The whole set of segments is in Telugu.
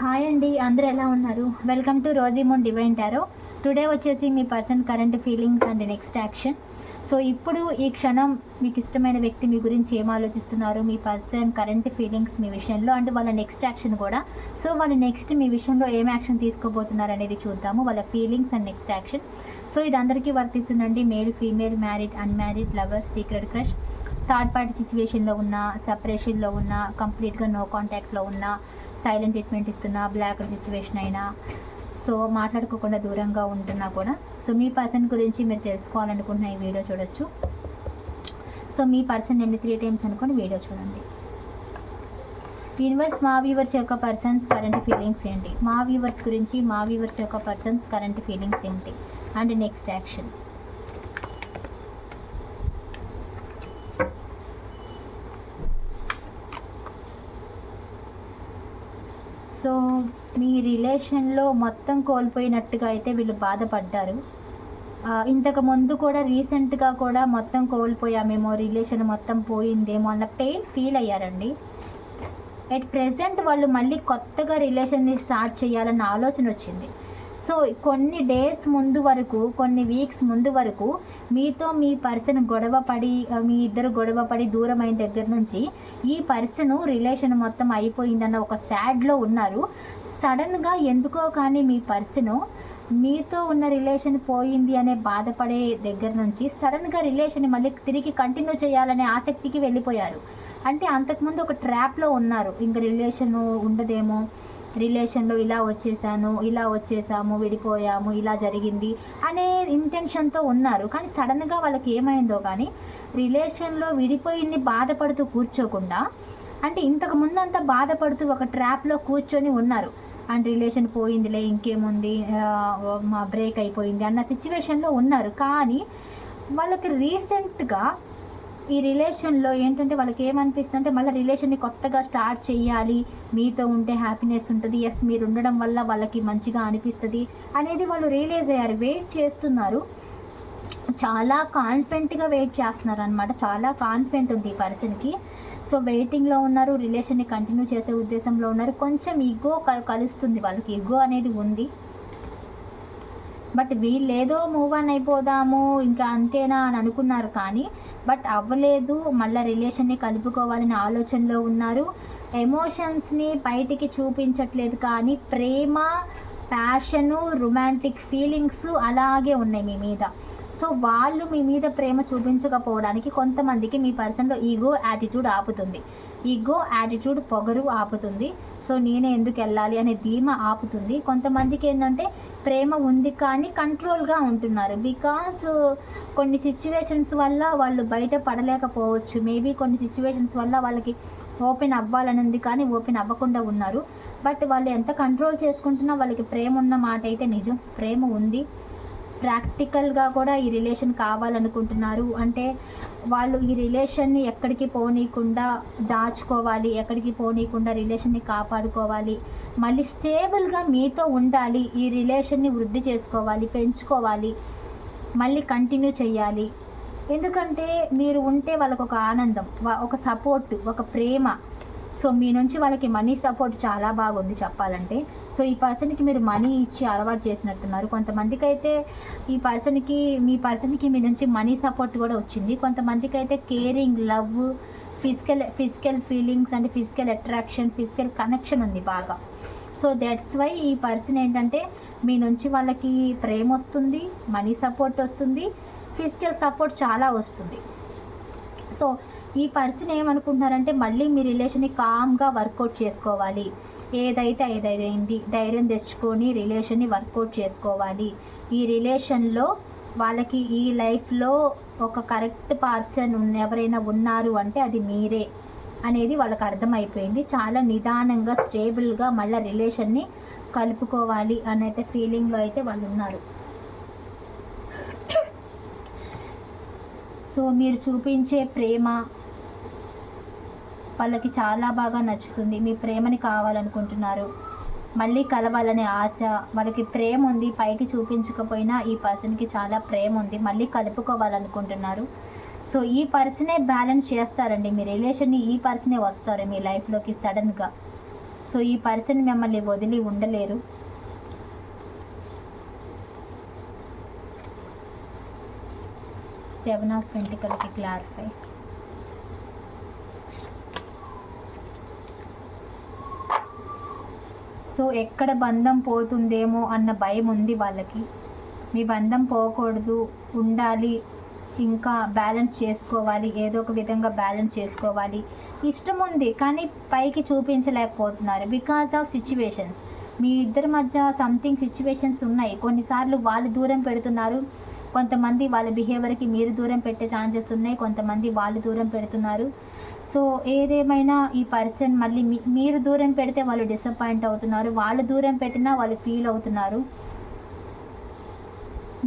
హాయ్ అండి అందరు ఎలా ఉన్నారు? Welcome to Rosie moon divine tarot today వచ్చేసి మీ person current feelings and next action so ఇప్పుడు ఈ క్షణం మీకు ఇష్టమైన వ్యక్తి మీ గురించి ఏం ఆలోచిస్తున్నారు? మీ పర్సన్ కరెంట్ ఫీలింగ్స్ మీ విషయంలో అండ్ వాళ్ళ నెక్స్ట్ యాక్షన్ కూడా. సో వాళ్ళు నెక్స్ట్ మీ విషయంలో ఏం యాక్షన్ తీసుకోబోతున్నారు అనేది చూద్దాము. వాళ్ళ feelings and next action so ఇది అందరికీ వర్తిస్తుందండి. Male female married unmarried lovers secret crush third party సిచ్యువేషన్లో ఉన్న సపరేషన్లో ఉన్న కంప్లీట్గా నో కాంటాక్ట్లో ఉన్న సైలెంట్ ట్రీట్మెంట్ ఇస్తున్నా బ్లాక్ సిచ్యువేషన్ అయినా. సో మాట్లాడుకోకుండా దూరంగా ఉంటున్నా కూడా. సో మీ పర్సన్ గురించి మీరు తెలుసుకోవాలనుకుంటున్న ఈ వీడియో చూడొచ్చు. సో మీ పర్సన్ ఎన్ని త్రీ టైమ్స్ అనుకుని వీడియో చూడండి. యూనివర్స్ మా వ్యూవర్స్ యొక్క పర్సన్స్ కరెంట్ ఫీలింగ్స్ ఏంటి? మా వ్యూవర్స్ గురించి మా వ్యూవర్స్ యొక్క పర్సన్స్ కరెంట్ ఫీలింగ్స్ ఏంటి? అండ్ నెక్స్ట్ యాక్షన్ సో మీ రిలేషన్లో మొత్తం కోల్పోయినట్టుగా అయితే వీళ్ళు బాధపడ్డారు. ఇంతకు ముందు కూడా రీసెంట్గా కూడా మొత్తం కోల్పోయామేమో రిలేషన్ మొత్తం పోయిందేమో అన్న పెయిన్ ఫీల్ అయ్యారండి. ఎట్ ప్రెసెంట్ వాళ్ళు మళ్ళీ కొత్తగా రిలేషన్ని స్టార్ట్ చేయాలన్న ఆలోచన వచ్చింది. సో కొన్ని డేస్ ముందు వరకు కొన్ని వీక్స్ ముందు వరకు మీతో మీ పర్సన్ గొడవ పడి మీ ఇద్దరు గొడవ పడి దూరం అయిన దగ్గర నుంచి ఈ పర్సన్ రిలేషన్ మొత్తం అయిపోయిందన్న ఒక సాడ్లో ఉన్నారు. సడన్గా ఎందుకో కానీ మీ పర్సన్ మీతో ఉన్న రిలేషన్ పోయింది అనే బాధపడే దగ్గర నుంచి సడన్గా రిలేషన్ మళ్ళీ తిరిగి కంటిన్యూ చేయాలనే ఆసక్తికి వెళ్ళిపోయారు. అంటే అంతకుముందు ఒక ట్రాప్లో ఉన్నారు. ఇంక రిలేషన్ ఉండదేమో రిలేషన్లో ఇలా వచ్చేసాను ఇలా వచ్చేసాము విడిపోయాము ఇలా జరిగింది అనే ఇంటెన్షన్తో ఉన్నారు. కానీ సడన్గా వాళ్ళకి ఏమైందో కానీ రిలేషన్లో విడిపోయింది బాధపడుతూ కూర్చోకుండా అంటే ఇంతకు ముందంతా బాధపడుతూ ఒక ట్రాప్లో కూర్చొని ఉన్నారు. అండ్ రిలేషన్ పోయిందిలే ఇంకేముంది? మా బ్రేక్ అయిపోయింది అన్న సిచ్యువేషన్లో ఉన్నారు. కానీ వాళ్ళకి రీసెంట్గా ఈ రిలేషన్లో ఏంటంటే వాళ్ళకి ఏమనిపిస్తుంది అంటే మళ్ళీ రిలేషన్ని కొత్తగా స్టార్ట్ చేయాలి మీతో ఉంటే హ్యాపీనెస్ ఉంటుంది. ఎస్ మీరు ఉండడం వల్ల వాళ్ళకి మంచిగా అనిపిస్తుంది అనేది వాళ్ళు రియలైజ్ అయ్యారు. వెయిట్ చేస్తున్నారు. చాలా కాన్ఫిడెంట్గా వెయిట్ చేస్తున్నారు అనమాట చాలా కాన్ఫిడెంట్ ఉంది ఈ పర్సన్కి సో వెయిటింగ్లో ఉన్నారు. రిలేషన్ని కంటిన్యూ చేసే ఉద్దేశంలో ఉన్నారు. కొంచెం ఈగో కలుస్తుంది వాళ్ళకి. ఈగో అనేది ఉంది. బట్ వీళ్ళు ఏదో మూవ్ ఆన్ అయిపోదాము. ఇంకా అంతేనా అని అనుకున్నారు కానీ బట్ అవ్వలేదు. మళ్ళీ రిలేషన్ని కలుపుకోవాలని ఆలోచనలో ఉన్నారు. ఎమోషన్స్ని బయటికి చూపించట్లేదు కానీ ప్రేమ ప్యాషను రొమాంటిక్ ఫీలింగ్స్ అలాగే ఉన్నాయి మీ మీద. సో వాళ్ళు మీ మీద ప్రేమ చూపించకపోవడానికి కొంతమందికి మీ పర్సన్లో ఈగో యాటిట్యూడ్ ఆపుతుంది. ఈగో యాటిట్యూడ్ పొగరు ఆపుతుంది. సో నేనే ఎందుకు వెళ్ళాలి అనే ధీమా ఆపుతుంది. కొంతమందికి ఏంటంటే ప్రేమ ఉంది కానీ కంట్రోల్గా ఉంటున్నారు. బికాస్ కొన్ని సిచ్యువేషన్స్ వల్ల వాళ్ళు బయట పడలేకపోవచ్చు. మేబీ కొన్ని సిచ్యువేషన్స్ వల్ల వాళ్ళకి ఓపెన్ అవ్వాలని ఉంది కానీ ఓపెన్ అవ్వకుండా ఉన్నారు. బట్ వాళ్ళు ఎంత కంట్రోల్ చేసుకుంటున్నా వాళ్ళకి ప్రేమ ఉన్న మాట అయితే నిజం. ప్రేమ ఉంది. ప్రాక్టికల్గా కూడా ఈ రిలేషన్ కావాలనుకుంటున్నారు. అంటే వాళ్ళు ఈ రిలేషన్ని ఎక్కడికి పోనీయకుండా దాచుకోవాలి ఎక్కడికి పోనీయకుండా రిలేషన్ని కాపాడుకోవాలి. మళ్ళీ స్టేబుల్గా మీతో ఉండాలి ఈ రిలేషన్ని వృద్ధి చేసుకోవాలి పెంచుకోవాలి మళ్ళీ కంటిన్యూ చేయాలి. ఎందుకంటే మీరు ఉంటే వాళ్ళకు ఒక ఆనందం ఒక సపోర్ట్ ఒక ప్రేమ. సో మీ నుంచి వాళ్ళకి మనీ సపోర్ట్ చాలా బాగుంది చెప్పాలంటే. సో ఈ పర్సన్కి మీరు మనీ ఇచ్చి అలవాటు చేసినట్టున్నారు. కొంతమందికి అయితే ఈ పర్సన్కి మీ పర్సన్కి మీ నుంచి మనీ సపోర్ట్ కూడా వచ్చింది. కొంతమందికి అయితే caring love physical physical feelings అంటే ఫిజికల్ అట్రాక్షన్ ఫిజికల్ కనెక్షన్ ఉంది బాగా. సో దట్స్ వై ఈ పర్సన్ ఏంటంటే మీ నుంచి వాళ్ళకి ప్రేమ వస్తుంది మనీ సపోర్ట్ వస్తుంది ఫిజికల్ సపోర్ట్ చాలా వస్తుంది. సో ఈ పర్సన్ ఏమనుకుంటున్నారంటే మళ్ళీ మీ రిలేషన్ని కామ్గా వర్కౌట్ చేసుకోవాలి. ఏదైతే ఏదైంది ధైర్యం తెచ్చుకొని రిలేషన్ని వర్కౌట్ చేసుకోవాలి. ఈ రిలేషన్లో వాళ్ళకి ఈ లైఫ్లో ఒక కరెక్ట్ పర్సన్ ఉన్న ఎవరైనా ఉన్నారు అంటే అది మీరే అనేది వాళ్ళకి అర్థమైపోయింది. చాలా నిదానంగా స్టేబుల్గా మళ్ళీ రిలేషన్ని కలుపుకోవాలి అనైతే ఫీలింగ్లో అయితే వాళ్ళు ఉన్నారు. సో మీరు చూపించే ప్రేమ వాళ్ళకి చాలా బాగా నచ్చుతుంది. మీ ప్రేమని కావాలనుకుంటున్నారు. మళ్ళీ కలవాలనే ఆశ వాళ్ళకి ప్రేమ ఉంది పైకి చూపించకపోయినా ఈ పర్సన్కి చాలా ప్రేమ ఉంది మళ్ళీ కలుపుకోవాలనుకుంటున్నారు. సో ఈ పర్సనే బ్యాలెన్స్ చేస్తారండి. మీ రిలేషన్ని ఈ పర్సనే వస్తారు మీ లైఫ్లోకి సడన్గా. సో ఈ పర్సన్ మిమ్మల్ని వదిలి ఉండలేరు. సెవెన్ ఆఫ్ పెంటికల్కి క్లారిఫై. సో ఎక్కడ బంధం పోతుందేమో అన్న భయం ఉంది వాళ్ళకి. మీ బంధం పోకూడదు ఉండాలి ఇంకా బ్యాలెన్స్ చేసుకోవాలి ఏదో ఒక విధంగా బ్యాలెన్స్ చేసుకోవాలి. ఇష్టం ఉంది కానీ పైకి చూపించలేకపోతున్నారు బికాస్ ఆఫ్ సిచ్యువేషన్స్ మీ ఇద్దరి మధ్య సంథింగ్ సిచ్యువేషన్స్ ఉన్నాయి. కొన్నిసార్లు వాళ్ళు దూరం పెడుతున్నారు కొంతమంది వాళ్ళ బిహేవియర్కి మీరు దూరం పెట్టే ఛాన్సెస్ ఉన్నాయి కొంతమంది వాళ్ళు దూరం పెడుతున్నారు. సో ఏదేమైనా ఈ పర్సన్ మళ్ళీ మీ మీరు దూరం పెడితే వాళ్ళు డిసప్పాయింట్ అవుతున్నారు వాళ్ళు దూరం పెట్టినా వాళ్ళు ఫీల్ అవుతున్నారు.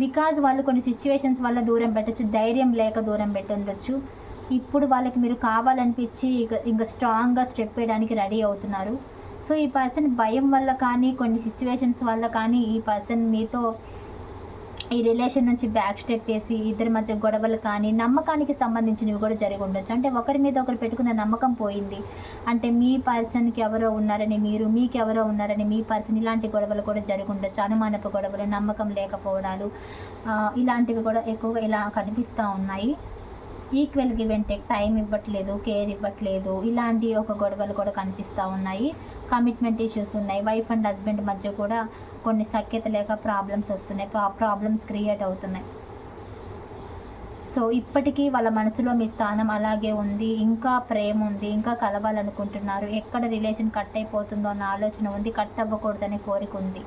బికాజ్ వాళ్ళు కొన్ని సిచ్యువేషన్స్ వల్ల దూరం పెట్టచ్చు ధైర్యం లేక దూరం పెట్టుండొచ్చు ఇప్పుడు వాళ్ళకి మీరు కావాలనిపించి ఇక ఇంకా స్ట్రాంగ్గా స్టెప్ వేయడానికి రెడీ అవుతున్నారు. సో ఈ పర్సన్ భయం వల్ల కానీ కొన్ని సిచ్యువేషన్స్ వల్ల కానీ ఈ పర్సన్ మీతో ఈ రిలేషన్ నుంచి బ్యాక్ స్టెప్ వేసి ఇద్దరి మధ్య గొడవలు కానీ నమ్మకానికి సంబంధించినవి కూడా జరిగి ఉండొచ్చు. అంటే ఒకరి మీద ఒకరు పెట్టుకున్న నమ్మకం పోయింది. అంటే మీ పర్సన్కి ఎవరో ఉన్నారని మీరు మీకు ఎవరో ఉన్నారని మీ పర్సన్ ఇలాంటి గొడవలు కూడా జరిగి ఉండొచ్చు. అనుమానపు గొడవలు నమ్మకం లేకపోవడాలు ఇలాంటివి కూడా ఎక్కువగా ఇలా కనిపిస్తూ ఉన్నాయి. Equal give and take time ఇవ్వట్లేదు కేర్ ఇవ్వట్లేదు. ఇలాంటి ఒక గొడవలు కూడా కనిపిస్తూ ఉన్నాయి. కమిట్మెంట్ ఇష్యూస్ ఉన్నాయి. వైఫ్ అండ్ హస్బెండ్ మధ్య కూడా కొన్ని సఖ్యత లేక ప్రాబ్లమ్స్ వస్తున్నాయి ప్రాబ్లమ్స్ క్రియేట్ అవుతున్నాయి. సో ఇప్పటికీ వాళ్ళ మనసులో మీ స్థానం అలాగే ఉంది ఇంకా ప్రేమ ఉంది ఇంకా కలవాలనుకుంటున్నారు ఎక్కడ రిలేషన్ కట్ అయిపోతుందో అన్న ఆలోచన ఉంది కట్ అవ్వకూడదనే కోరిక ఉంది.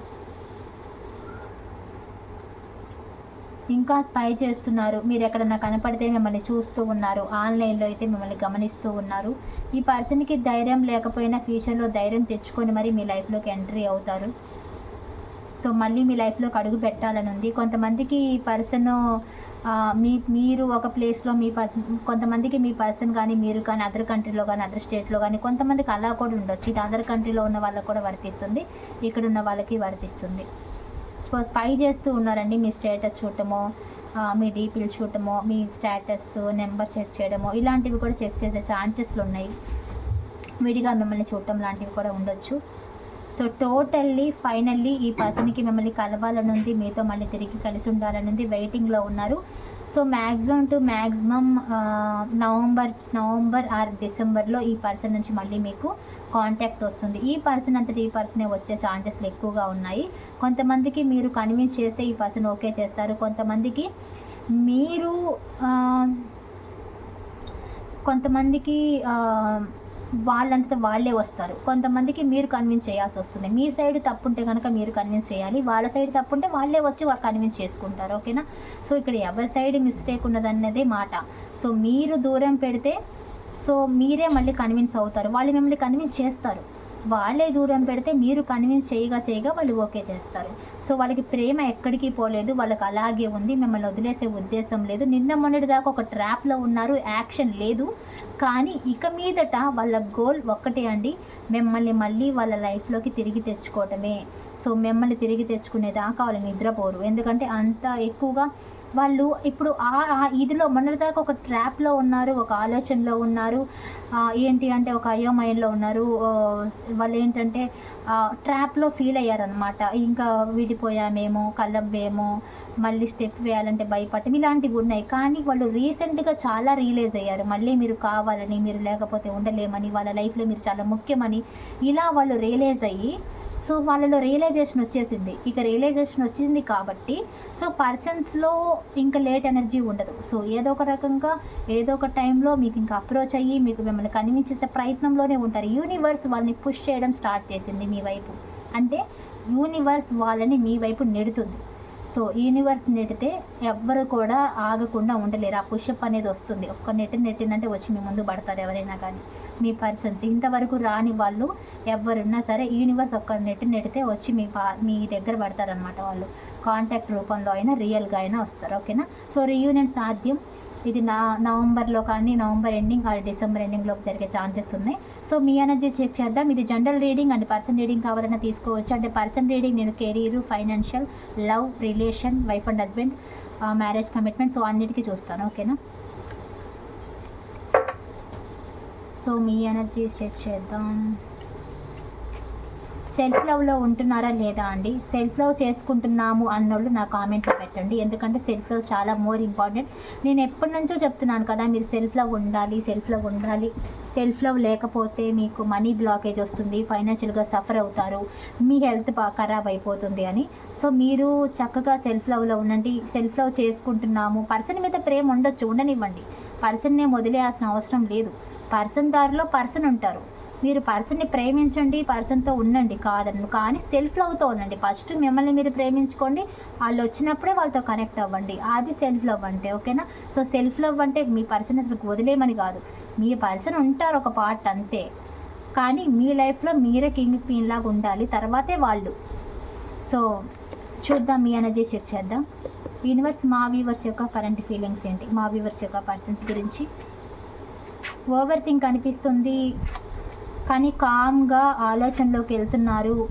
ఇంకా స్పై చేస్తున్నారు మీరు ఎక్కడన్నా కనపడితే మిమ్మల్ని చూస్తూ ఉన్నారు ఆన్లైన్లో అయితే మిమ్మల్ని గమనిస్తూ ఉన్నారు. ఈ పర్సన్కి ధైర్యం లేకపోయినా ఫ్యూచర్లో ధైర్యం తెచ్చుకొని మరి మీ లైఫ్లోకి ఎంట్రీ అవుతారు. సో మళ్ళీ మీ లైఫ్లోకి అడుగు పెట్టాలని ఉంది. కొంతమందికి ఈ పర్సన్ మీ మీరు ఒక ప్లేస్లో మీ పర్సన్ కొంతమందికి మీ పర్సన్ కానీ మీరు కానీ అదర్ కంట్రీలో కానీ అదర్ స్టేట్లో కానీ కొంతమందికి అలా కూడా ఉండొచ్చు. ఇది అదర్ కంట్రీలో ఉన్న వాళ్ళకి కూడా వర్తిస్తుంది. ఇక్కడ ఉన్న వాళ్ళకి వర్తిస్తుంది. సో స్పై చేస్తూ ఉన్నారండి. మీ స్టేటస్ చూడటమో మీ డీపీలు చూడటమో మీ స్టేటస్ నెంబర్ చెక్ చేయడమో ఇలాంటివి కూడా చెక్ చేసే ఛాన్సెస్లు ఉన్నాయి. విడిగా మిమ్మల్ని చూడటం లాంటివి కూడా ఉండొచ్చు. సో టోటల్లీ ఫైనల్లీ ఈ పర్సన్కి మిమ్మల్ని కలవాలని ఉంది మీతో మళ్ళీ తిరిగి కలిసి ఉండాలని ఉంది వెయిటింగ్లో ఉన్నారు. So maximum to maximum November November or డిసెంబర్లో ఈ పర్సన్ నుంచి మళ్ళీ మీకు కాంటాక్ట్ వస్తుంది. ఈ పర్సన్ అంతటి ఈ పర్సనే వచ్చే ఛాన్సెస్లు ఎక్కువగా ఉన్నాయి. కొంతమందికి మీరు కన్విన్స్ చేస్తే ఈ పర్సన్ ఓకే చేస్తారు. కొంతమందికి మీరు కొంతమందికి వాళ్ళంతటా వాళ్ళే వస్తారు. కొంతమందికి మీరు కన్విన్స్ చేయాల్సి వస్తుంది. మీ సైడ్ తప్పుంటే కనుక మీరు కన్విన్స్ చేయాలి. వాళ్ళ సైడ్ తప్పుంటే వాళ్ళే వచ్చి వాళ్ళు కన్విన్స్ చేసుకుంటారు. ఓకేనా సో ఇక్కడ ఎవరి సైడ్ మిస్టేక్ ఉన్నదన్నదే మాట. సో మీరు దూరం పెడితే సో మీరే మళ్ళీ కన్విన్స్ అవుతారు. వాళ్ళు మిమ్మల్ని కన్విన్స్ చేస్తారు. వాళ్ళే దూరం పెడితే మీరు కన్విన్స్ చేయగా చేయగా వాళ్ళు ఓకే చేస్తారు. సో వాళ్ళకి ప్రేమ ఎక్కడికి పోలేదు వాళ్ళకి అలాగే ఉంది మిమ్మల్ని వదిలేసే ఉద్దేశం లేదు. నిన్న మొన్నటి దాకా ఒక ట్రాప్లో ఉన్నారు యాక్షన్ లేదు. కానీ ఇక మీదట వాళ్ళ గోల్ ఒక్కటే అండి మిమ్మల్ని మళ్ళీ వాళ్ళ లైఫ్లోకి తిరిగి తెచ్చుకోవటమే. సో మిమ్మల్ని తిరిగి తెచ్చుకునేదాకా వాళ్ళు నిద్రపోరు. ఎందుకంటే అంత ఎక్కువగా వాళ్ళు ఇప్పుడు ఆ ఇదిలో ఇదిలో మొన్నటిదాకా ఒక ట్రాప్లో ఉన్నారు ఒక ఆలోచనలో ఉన్నారు. ఏంటి అంటే ఒక అయోమయంలో ఉన్నారు. వాళ్ళు ఏంటంటే ట్రాప్లో ఫీల్ అయ్యారనమాట ఇంకా విడిపోయామేమో కలవ్వేమో మళ్ళీ స్టెప్ వేయాలంటే భయపడటం ఇలాంటివి ఉన్నాయి. కానీ వాళ్ళు రీసెంట్గా చాలా రియలైజ్ అయ్యారు. మళ్ళీ మీరు కావాలని మీరు లేకపోతే ఉండలేమని వాళ్ళ లైఫ్లో మీరు చాలా ముఖ్యమని ఇలా వాళ్ళు రియలైజ్ అయ్యి సో వాళ్ళలో రియలైజేషన్ వచ్చేసింది. ఇక రియలైజేషన్ వచ్చింది కాబట్టి సో పర్సన్స్లో ఇంకా లేట్ ఎనర్జీ ఉండదు. సో ఏదో ఒక రకంగా ఏదో ఒక టైంలో మీకు ఇంకా అప్రోచ్ అయ్యి మీకు మిమ్మల్ని కనిపించేసే ప్రయత్నంలోనే ఉంటారు. యూనివర్స్ వాళ్ళని పుష్ చేయడం స్టార్ట్ చేసింది మీ వైపు. అంటే యూనివర్స్ వాళ్ళని మీ వైపు నెడుతుంది. సో యూనివర్స్ నెడితే ఎవ్వరు కూడా ఆగకుండా ఉండలేరు. ఆ పుషప్ అనేది వస్తుంది. ఒక్క నెట్ నెట్టిందంటే వచ్చి మీ ముందు పడతారు ఎవరైనా కానీ. మీ పర్సన్స్ ఇంతవరకు రాని వాళ్ళు ఎవరున్నా సరే యూనివర్స్ ఒక్క నెట్ నెడితే వచ్చి మీ పా మీ దగ్గర పడతారనమాట వాళ్ళు. కాంటాక్ట్ రూపంలో అయినా రియల్గా అయినా వస్తారు. ఓకేనా? సో రీయూనియన్ సాధ్యం. ఇది నా నవంబర్లో కానీ నవంబర్ ఎండింగ్ ఆర్ డిసెంబర్ ఎండింగ్లో జరిగే ఛాన్సెస్ ఉన్నాయి. సో మీ ఎనర్జీ చెక్ చేద్దాం. ఇది general reading and person reading కావాలన్నా తీసుకోవచ్చు. అంటే పర్సన్ రీడింగ్ నేను career financial love relation wife and husband marriage commitment so అన్నిటికీ చూస్తాను. ఓకేనా? సో మీ ఎనర్జీ చెక్ చేద్దాం. సెల్ఫ్ లవ్లో ఉంటున్నారా లేదా అండి? సెల్ఫ్ లవ్ చేసుకుంటున్నాము అన్నోళ్ళు నా కామెంట్లో పెట్టండి. ఎందుకంటే సెల్ఫ్ లవ్ చాలా మోర్ ఇంపార్టెంట్ నేను ఎప్పటి నుంచో చెప్తున్నాను కదా మీరు సెల్ఫ్ లవ్ ఉండాలి సెల్ఫ్ లవ్ ఉండాలి. సెల్ఫ్ లవ్ లేకపోతే మీకు మనీ బ్లాకేజ్ వస్తుంది ఫైనాన్షియల్గా సఫర్ అవుతారు మీ హెల్త్ బాగా ఖరాబ్ అయిపోతుంది అని. సో మీరు చక్కగా సెల్ఫ్ లవ్లో ఉండండి. సెల్ఫ్ లవ్ చేసుకుంటున్నాము. పర్సన్ మీద ప్రేమ ఉండొచ్చు ఉండనివ్వండి. పర్సన్నే వదిలేయాల్సిన అవసరం లేదు. పర్సన్ దారిలో పర్సన్ ఉంటారు. మీరు పర్సన్ని ప్రేమించండి పర్సన్తో ఉండండి కాదన్ను కానీ సెల్ఫ్ లవ్తో ఉండండి. ఫస్ట్ మిమ్మల్ని మీరు ప్రేమించుకోండి వాళ్ళు వచ్చినప్పుడే వాళ్ళతో కనెక్ట్ అవ్వండి. అది సెల్ఫ్ లవ్ అంటే ఓకేనా? సో సెల్ఫ్ లవ్ అంటే మీ పర్సన్ అసలు వదిలేమని కాదు. మీ పర్సన్ ఉంటారు ఒక పార్ట్ అంతే. కానీ మీ లైఫ్లో మీరే కింగ్ క్వీన్ లాగా ఉండాలి తర్వాతే వాళ్ళు. సో చూద్దాం మీ ఎనర్జీ చెక్ చేద్దాం. యూనివర్స్ మా వ్యూవర్స్ యొక్క కరెంట్ ఫీలింగ్స్ ఏంటి? మా వ్యూవర్స్ యొక్క పర్సన్స్ గురించి. ఓవర్ థింక్ అనిపిస్తుంది కానీ కామ్గా ఆలోచనలోకి వెళ్తున్నారు.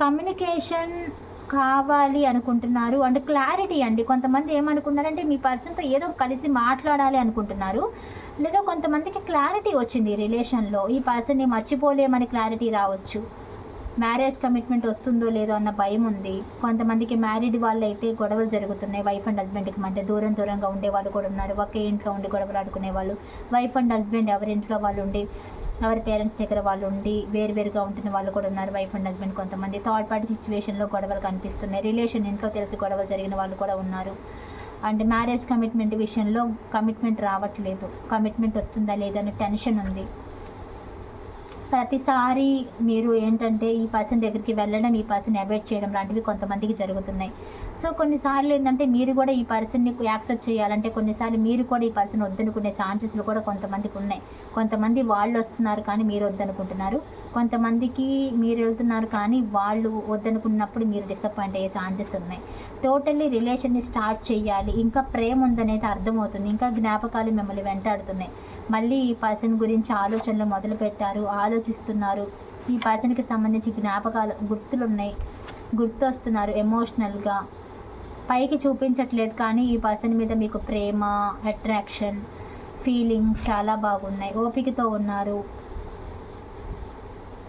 కమ్యూనికేషన్ కావాలి అనుకుంటున్నారు. అండ్ క్లారిటీ అండి. కొంతమంది ఏమనుకున్నారంటే మీ పర్సన్తో ఏదో కలిసి మాట్లాడాలి అనుకుంటున్నారు. లేదా కొంతమందికి క్లారిటీ వచ్చింది రిలేషన్లో. ఈ పర్సన్ని మర్చిపోలేమని క్లారిటీ రావచ్చు. మ్యారేజ్ కమిట్మెంట్ వస్తుందో లేదో అన్న భయం ఉంది. కొంతమందికి మ్యారీడ్ వాళ్ళు అయితే గొడవలు జరుగుతున్నాయి. వైఫ్ అండ్ హస్బెండ్కి మధ్య దూరం దూరంగా ఉండే వాళ్ళు కూడా ఉన్నారు. ఒకే ఇంట్లో ఉండి గొడవలు ఆడుకునే వాళ్ళు. వైఫ్ అండ్ హస్బెండ్ ఎవరి ఇంట్లో వాళ్ళు ఉండి ఎవరి పేరెంట్స్ దగ్గర వాళ్ళు ఉండి వేరువేరుగా ఉంటున్న వాళ్ళు కూడా ఉన్నారు. వైఫ్ అండ్ హస్బెండ్ కొంతమంది. థర్డ్ పార్టీ సిచ్యువేషన్లో గొడవలు కనిపిస్తున్నాయి. రిలేషన్ ఇంట్లో తెలిసి గొడవలు జరిగిన వాళ్ళు కూడా ఉన్నారు. అండ్ మ్యారేజ్ కమిట్మెంట్ విషయంలో కమిట్మెంట్ రావట్లేదు. కమిట్మెంట్ వస్తుందా లేదా అనే టెన్షన్ ఉంది. ప్రతిసారి మీరు ఏంటంటే ఈ పర్సన్ దగ్గరికి వెళ్ళడం ఈ పర్సన్ అవాయిడ్ చేయడం లాంటివి కొంతమందికి జరుగుతున్నాయి. సో కొన్నిసార్లు ఏంటంటే మీరు కూడా ఈ పర్సన్ని యాక్సెప్ట్ చేయాలంటే కొన్నిసార్లు మీరు కూడా ఈ పర్సన్ వద్దనుకునే ఛాన్సెస్లు కూడా కొంతమందికి ఉన్నాయి. కొంతమంది వాళ్ళు వస్తున్నారు కానీ మీరు వద్దనుకుంటున్నారు. కొంతమందికి మీరు వెళ్తున్నారు కానీ వాళ్ళు వద్దనుకున్నప్పుడు మీరు డిసప్పాయింట్ అయ్యే ఛాన్సెస్ ఉన్నాయి. టోటల్లీ రిలేషన్ని స్టార్ట్ చేయాలి. ఇంకా ప్రేమ ఉందనేది అర్థమవుతుంది. ఇంకా జ్ఞాపకాలు మిమ్మల్ని వెంటాడుతున్నాయి. మళ్ళీ ఈ పర్సన్ గురించి ఆలోచనలు మొదలు పెట్టారు ఆలోచిస్తున్నారు. ఈ పర్సన్కి సంబంధించి జ్ఞాపకాలు గుర్తులు ఉన్నాయి గుర్తొస్తున్నారు ఎమోషనల్గా. పైకి చూపించట్లేదు కానీ ఈ పర్సన్ మీద మీకు ప్రేమ అట్రాక్షన్ ఫీలింగ్స్ చాలా బాగున్నాయి ఓపికతో ఉన్నారు.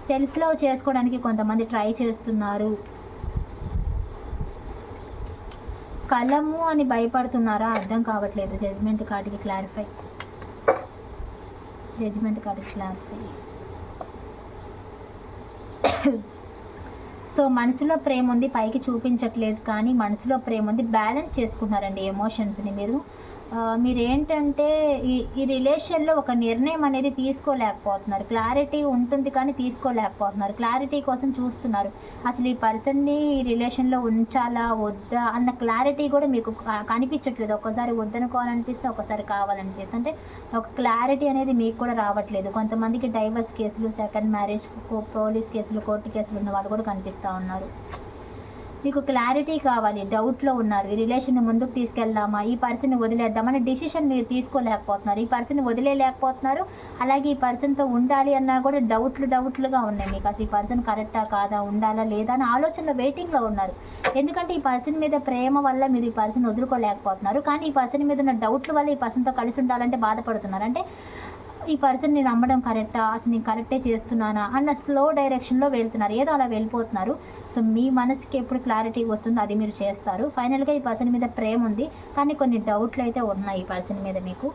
సెల్ఫ్ లవ్ చేసుకోవడానికి కొంతమంది ట్రై చేస్తున్నారు. కలము అని భయపడుతున్నారా? అర్థం కావట్లేదు. జడ్జ్మెంట్ కార్డుకి క్లారిఫై జడ్జ్మెంట్ కార్డుకి సో మనసులో ప్రేమ ఉంది పైకి చూపించట్లేదు కానీ మనసులో ప్రేమ ఉంది బ్యాలెన్స్ చేసుకున్నారండి ఎమోషన్స్ని మీరు. మీరు ఏంటంటే ఈ ఈ రిలేషన్లో ఒక నిర్ణయం అనేది తీసుకోలేకపోతున్నారు. క్లారిటీ ఉంటుంది కానీ తీసుకోలేకపోతున్నారు. క్లారిటీ కోసం చూస్తున్నారు. అసలు ఈ పర్సన్ని ఈ రిలేషన్లో ఉంచాలా వద్దా అన్న క్లారిటీ కూడా మీకు కనిపించట్లేదు. ఒక్కసారి వద్దనుకోవాలనిపిస్తే ఒకసారి కావాలనిపిస్తుంది అంటే ఒక క్లారిటీ అనేది మీకు కూడా రావట్లేదు. కొంతమందికి డైవర్స్ కేసులు సెకండ్ మ్యారేజ్ పోలీస్ కేసులు కోర్టు కేసులు ఉన్న వాళ్ళు కూడా కనిపిస్తూ ఉన్నారు. మీకు క్లారిటీ కావాలి డౌట్లో ఉన్నారు. ఈ రిలేషన్ ముందుకు తీసుకెళ్దామా? ఈ పర్సన్ని వదిలేద్దామని డిసిషన్ మీరు తీసుకోలేకపోతున్నారు. ఈ పర్సన్ వదిలేయలేకపోతున్నారు అలాగే ఈ పర్సన్తో ఉండాలి అన్నా కూడా డౌట్లు డౌట్లుగా ఉన్నాయి. మీకు అసలు ఈ పర్సన్ కరెక్టా కాదా? ఉండాలా లేదా? అని ఆలోచనలో వెయిటింగ్లో ఉన్నారు. ఎందుకంటే ఈ పర్సన్ మీద ప్రేమ వల్ల మీరు ఈ పర్సన్ వదులుకోలేకపోతున్నారు. కానీ ఈ పర్సన్ మీద ఉన్న డౌట్ల వల్ల ఈ పర్సన్తో కలిసి ఉండాలంటే బాధపడుతున్నారు. అంటే ఈ పర్సన్ నేను నమ్మడం కరెక్టా? అసలు నేను కరెక్టే చేస్తున్నానా? అన్న స్లో డైరెక్షన్లో వెళ్తున్నారు. ఏదో అలా వెళ్ళిపోతున్నారు. సో మీ మనసుకి ఎప్పుడు క్లారిటీ వస్తుందో అది మీరు చేస్తారు. ఫైనల్గా ఈ పర్సన్ మీద ప్రేమ ఉంది. కానీ కొన్ని డౌట్లు అయితే ఉన్నాయి ఈ పర్సన్ మీద మీకు.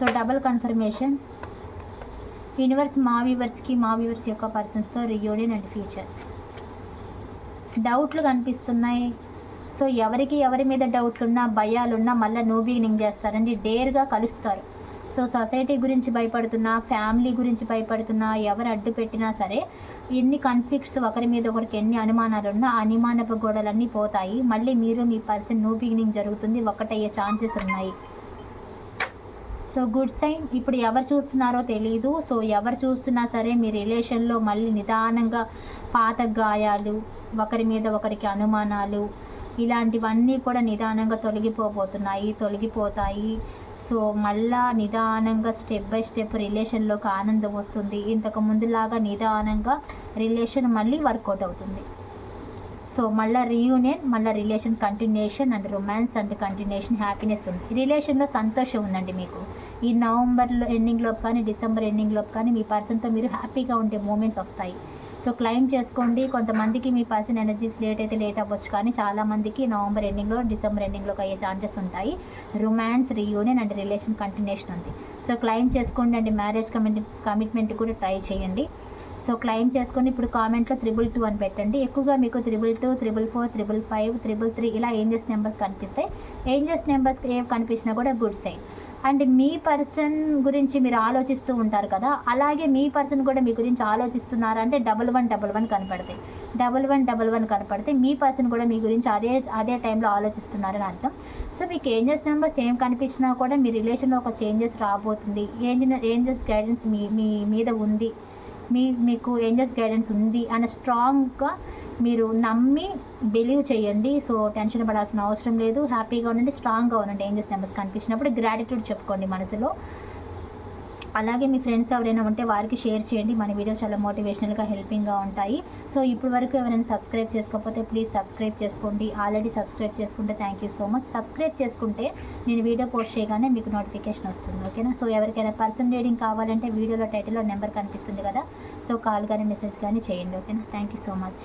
So double confirmation. యూనివర్స్ మా వ్యూవర్స్కి మా వ్యూవర్స్ యొక్క పర్సన్స్తో రియూనియన్ అండ్ ఫ్యూచర్. డౌట్లు కనిపిస్తున్నాయి. సో ఎవరికి ఎవరి మీద డౌట్లున్నా భయాలున్నా మళ్ళీ నో బిగినింగ్ చేస్తారండి. డేర్గా కలుస్తారు. సో సొసైటీ గురించి భయపడుతున్నా ఫ్యామిలీ గురించి భయపడుతున్నా ఎవరు అడ్డు పెట్టినా సరే ఎన్ని కన్ఫ్లిక్ట్స్ ఒకరి మీద ఒకరికి ఎన్ని అనుమానాలు ఉన్నా ఆ అనుమానపు గోడలన్నీ పోతాయి. మళ్ళీ మీరు మీ పర్సన్ నో బిగినింగ్ జరుగుతుంది. ఒకటయ్యే ఛాన్సెస్ ఉన్నాయి. సో గుడ్ సైన్ ఇప్పుడు ఎవరు చూస్తున్నారో తెలియదు సో ఎవరు చూస్తున్నా సరే మీ రిలేషన్లో మళ్ళీ నిదానంగా పాత గాయాలు ఒకరి మీద ఒకరికి అనుమానాలు ఇలాంటివన్నీ కూడా నిదానంగా తొలగిపోబోతున్నాయి తొలగిపోతాయి. సో మళ్ళా నిదానంగా స్టెప్ బై స్టెప్ రిలేషన్లోకి ఆనందం వస్తుంది. ఇంతకు ముందులాగా నిదానంగా రిలేషన్ మళ్ళీ వర్కౌట్ అవుతుంది. సో మళ్ళీ రీయూనియన్ మళ్ళీ relation continuation and romance and continuation happiness ఉంది. రిలేషన్లో సంతోషం ఉందండి మీకు. ఈ నవంబర్లో ఎండింగ్లోకి కానీ డిసెంబర్ ఎండింగ్లోకి కానీ మీ పర్సన్తో మీరు హ్యాపీగా ఉండే మూమెంట్స్ వస్తాయి. సో క్లైమ్ చేసుకోండి. కొంతమందికి మీ పర్సన్ ఎనర్జీస్ లేట్ అయితే లేట్ అవ్వచ్చు కానీ చాలామందికి నవంబర్ ఎండింగ్లో డిసెంబర్ ఎండింగ్లోకి అయ్యే ఛాన్సెస్ ఉంటాయి. Romance reunion and relation continuation ఉంది. సో క్లైమ్ చేసుకోండి అండి. మ్యారేజ్ కమిట్ కమిట్మెంట్ కూడా ట్రై చేయండి. సో క్లైమ్ చేసుకొని ఇప్పుడు కామెంట్లో త్రిబుల్ టూ అని పెట్టండి. ఎక్కువగా మీకు triple two triple four triple five triple three ఇలా ఏంజెస్ నెంబర్స్ కనిపిస్తాయి. ఏంజెస్ నెంబర్స్ ఏవి కనిపించినా కూడా గుడ్ సైడ్. అండ్ మీ పర్సన్ గురించి మీరు ఆలోచిస్తూ ఉంటారు కదా అలాగే మీ పర్సన్ కూడా మీ గురించి ఆలోచిస్తున్నారు అంటే డబల్ వన్ డబల్ వన్ కనపడతాయి డబల్ వన్ డబల్ వన్ కనపడితే మీ పర్సన్ కూడా మీ గురించి అదే అదే టైంలో ఆలోచిస్తున్నారని అర్థం. సో మీకు ఏంజెస్ నెంబర్స్ ఏం కనిపించినా కూడా మీ రిలేషన్లో ఒక చేంజెస్ రాబోతుంది. ఏంజెస్ ఏంజెస్ గైడెన్స్ మీ మీ మీద ఉంది. మీ మీకు ఏంజెస్ గైడెన్స్ ఉంది అన్న స్ట్రాంగ్గా మీరు నమ్మి బిలీవ్ చేయండి. సో టెన్షన్ పడాల్సిన అవసరం లేదు. హ్యాపీగా ఉండండి స్ట్రాంగ్గా ఉండండి. ఏంజెస్ నెంబర్స్ కనిపించినప్పుడు గ్రాటిట్యూడ్ చెప్పుకోండి మనసులో. అలాగే మీ ఫ్రెండ్స్ ఎవరైనా ఉంటే వారికి షేర్ చేయండి. మన వీడియోస్ చాలా మోటివేషనల్గా హెల్పింగ్గా ఉంటాయి. సో ఇప్పటి వరకు ఎవరైనా సబ్స్క్రైబ్ చేసుకోకపోతే ప్లీజ్ సబ్స్క్రైబ్ చేసుకోండి. ఆల్రెడీ సబ్స్క్రైబ్ చేసుకుంటే thank you so much subscribe చేసుకుంటే నేను వీడియో పోస్ట్ చేయగానే మీకు నోటిఫికేషన్ వస్తుంది. ఓకేనా సో ఎవరికైనా పర్సన్ రీడింగ్ కావాలంటే వీడియోలో టైటిల్లో నెంబర్ కనిపిస్తుంది కదా. సో కాల్ కానీ మెసేజ్ కానీ చేయండి. ఓకేనా థ్యాంక్ యూ సో మచ్